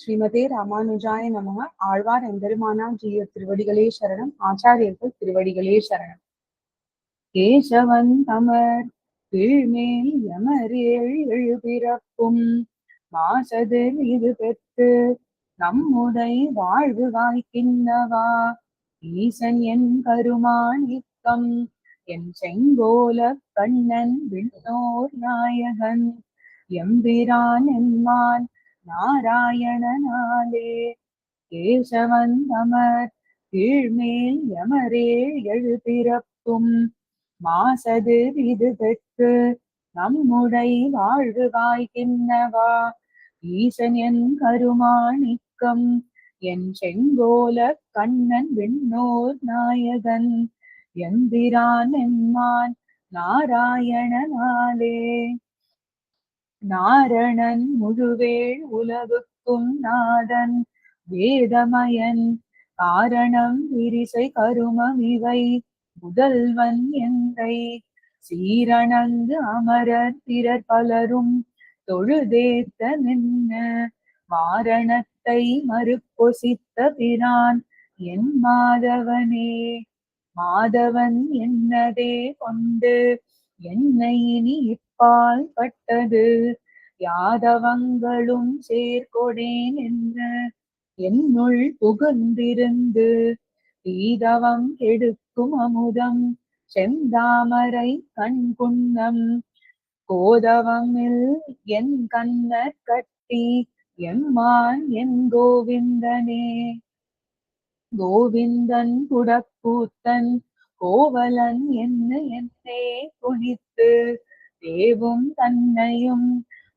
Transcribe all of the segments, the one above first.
ஸ்ரீமதே ராமானுஜாய நமக. ஆழ்வார் எம்பெருமானார் ஜீய திருவடிகளே சரணம். ஆச்சாரியர்கள் திருவடிகளே சரணம். கேசவன் தமர் கீழ்மேல் எழு எழுபிறப்பும் மாசதில் இது பெற்று நம்முடை வாழ்வு வாய்க்கின்னவா? ஈசன் என் கருமாணிக்கம் என் செங்கோல கண்ணன் விண்ணோர் நாயகன் எம்பிரான் எம்மான் நாராயணனாலே. கேசவன் அமர் கீழ்மேல் யமரேழ் எழுபிறப்பும். மாசது இது பெற்று நம்முடை வாழ்வு வாய்கின்னவா ஈசன் என் கருமாணிக்கம் என் செங்கோல கண்ணன் விண்ணோர் நாயகன். எந்திரான் என்மான் நாராயணனாலே. நாரணன் முழுவேள் உலகுக்கும் நாதன் வேதமயன். காரணம் விரிசை கருமம் இவை முதல்வன் எந்தை சீரணங்கு அமரர் பிறர் பலரும் தொழுதேத்த நின்ன மாரணத்தை மறுப்பொசித்த பிரான் என் மாதவனே. மாதவன் என்னதே கொண்டு என்னை இனி பால் பட்டது யாதவங்களும் சேர்கொடேன் என்ற என்னுள் புகுந்திருந்து தீதவம் கெடுக்கும் அமுதம் செந்தாமரை கண்குன்னம். கோதவமில் என் கண்ணர் கட்டி எம்மான் என் கோவிந்தனே. கோவிந்தன் குடக்கூத்தன் கோவலன் என்ன என்னே குனித்து தேவும் தன்னையும்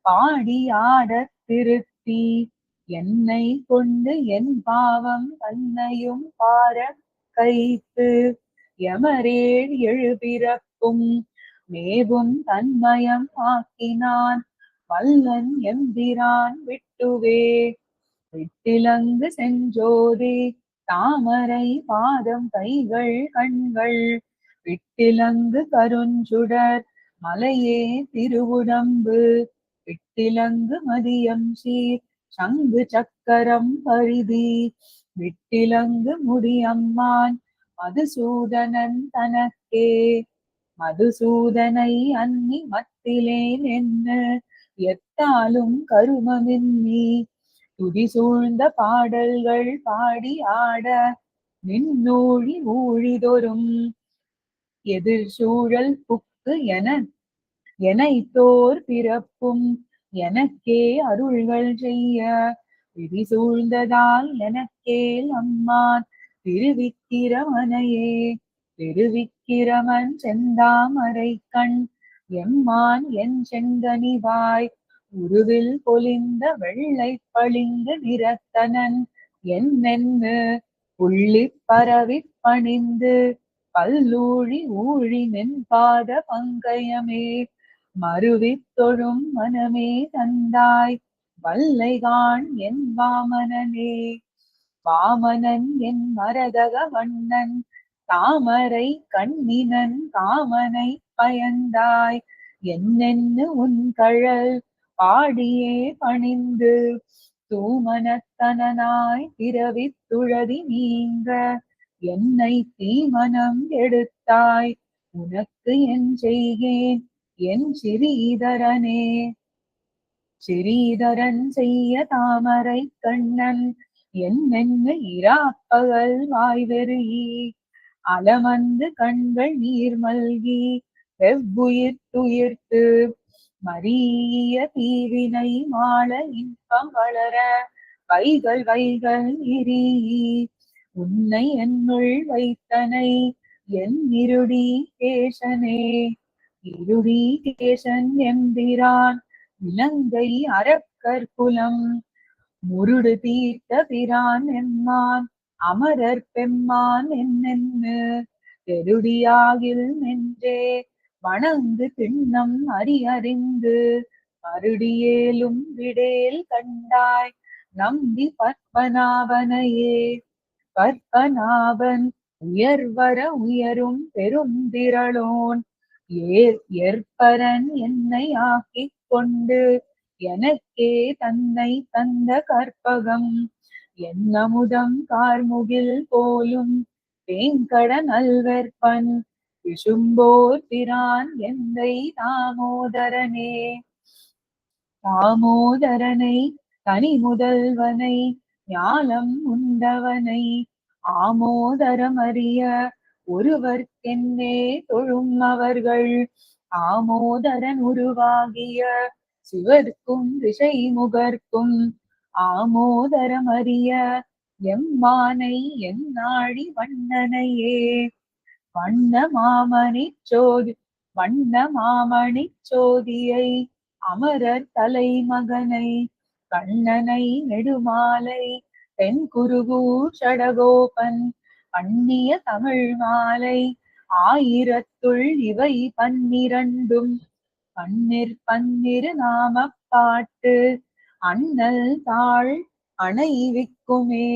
பாடியாட திருத்தி என்னை கொண்டு என் பாவம் தன்னையும் பார கைத்து எமரேழ் எழுபிறக்கும் மேவும் தன்மயம் ஆக்கினான் வல்லன் எம்பிரான் விட்டுவே. விட்டிலங்கு செஞ்சோதி தாமரை பாதம் கைகள் கண்கள் விட்டிலங்கு கருஞ்சுடர் மலையே திருவுடம்பு விட்டிலங்கு மதியம் சீர் சங்கு சக்கரம் பரிதி விட்டிலங்கு முடியம்மான் மதுசூதனன் தனக்கே. மதுசூதனை அன்னி மத்திலேன் என்ன எத்தாலும் கருமமின்னி துதி சூழ்ந்த பாடல்கள் பாடி ஆட நின்னூழி ஊழிதொரும் எதிர் சூழல் புக் எனக்கு என எனைத்தோர் பிறப்பும் எனக்கே அருள்கள் செய்ய. விதி சூழ்ந்ததால் எனக்கேல் அம்மான் திருவிக்கிரமனையே. திருவிக்கிரமன் செந்தாமரை கண் எம்மான் என் செங்கனிவாய். உருவில் பொலிந்த வெள்ளை பளிங்கு நிறத்தனன் என்னென்னு உள்ளி பரவி பணிந்து. பல்லூழி ஊழி நின் பாத பங்கயமே மறுவித் தொழும் மனமே தந்தாய் வல்லைகான் என் வாமனனே. வாமனன் என் மரதக வண்ணன் தாமரை கண்ணினன் காமனை பயந்தாய். என்னென்னு உன் கழல் பாடியே பணிந்து தூமனத்தனாய் பிறவித் துழதி நீங்க என்னை தீமனம் எடுத்தாய். உனக்கு என் செய்கேன் என் சிறீதரனே. சிறீதரன் செய்ய தாமரை கண்ணன் என்னென்ன இராப்பகல் வாய்வெறியி அலமந்து கண்கள் நீர் மல்கி வெவ்வுயிர் துயிர்த்து மரிய தீவினை மாள இன்பம் வளர வைகள் வைகள் இரி உன்னை என்னுள் வைத்தனை என் இருடி கேசனே. இருடி கேசன் எம்பிரான் இலங்கை அறக்கற்குலம் முருடு தீர்த்த பிரான் எம்மான் அமரர் பெம்மான் என்னென்னு. பெருடியாகில் நின்றே வணங்கு திண்ணம் அறியறிந்து. மறுடியேலும் விடேல் கண்டாய் நம்பி பத்மநாபனையே. கற்பனாவன் உயர்வர உயரும் பெரும் திரளோன். ஏர் ஏற்பரன் என்னை ஆக்கிக் கொண்டு எனக்கே தன்னை தந்த கற்பகம். என்னமுதம் கார்முகில் போலும் தேங்கட நல்வர்பன் விசும்போர் பிரான் எந்தை தாமோதரனே. தாமோதரனை தனி முதல்வனை ஞானம் உண்டவனை ஆமோதரம் அறிய ஒருவர்க்கென்னே தொழும் அவர்கள். ஆமோதரன் உருவாகிய சிவர்க்கும் ரிஷை முகர்க்கும் ஆமோதரம் அறிய எம்மானை என்னாழி வண்ணனையே. வண்ண மாமணி சோதி வண்ண மாமணி சோதியை அமரர் தலைமகனை கண்ணனை நெடுமாலை தென் குருகூ சடகோபன் பண்ணிய தமிழ் மாலை ஆயிரத்துள் இவை பன்னிரண்டும். பன்னிர் பன்னிரு நாம பாட்டு அண்ணல் தாழ் அணைவிக்குமே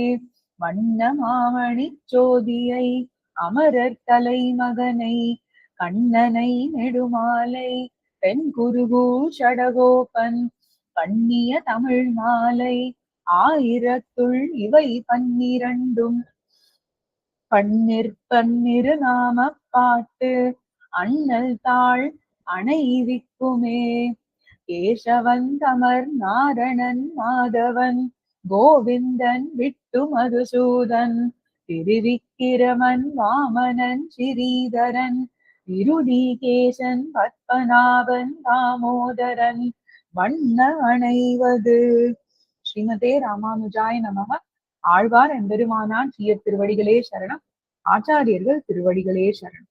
வண்ண மாமணி சோதியை அமரர் தலைமகனை கண்ணனை நெடுமாலை பெண் குருகூ சடகோபன் கண்ணிய தமிழ் மாலை ஆயிரத்துள் இவை பன்னிரண்டும். பன்னிர் பன்னிரு நாம பாட்டு அண்ணல் தாள் அணைவிக்குமே கேசவன் தமர் நாரணன் மாதவன் கோவிந்தன் விட்டு மதுசூதன் திருவிக்கிரமன் வாமனன் ஸ்ரீதரன் இருதீகேசன் பத்மநாபன் தாமோதரன். வண்ண அணைவது ஸ்ரீமதே ராமானுஜாய நமக. ஆழ்வார் எம்பெருமானான் சீய திருவடிகளே சரணம். ஆச்சாரியர்கள் திருவடிகளே சரணம்.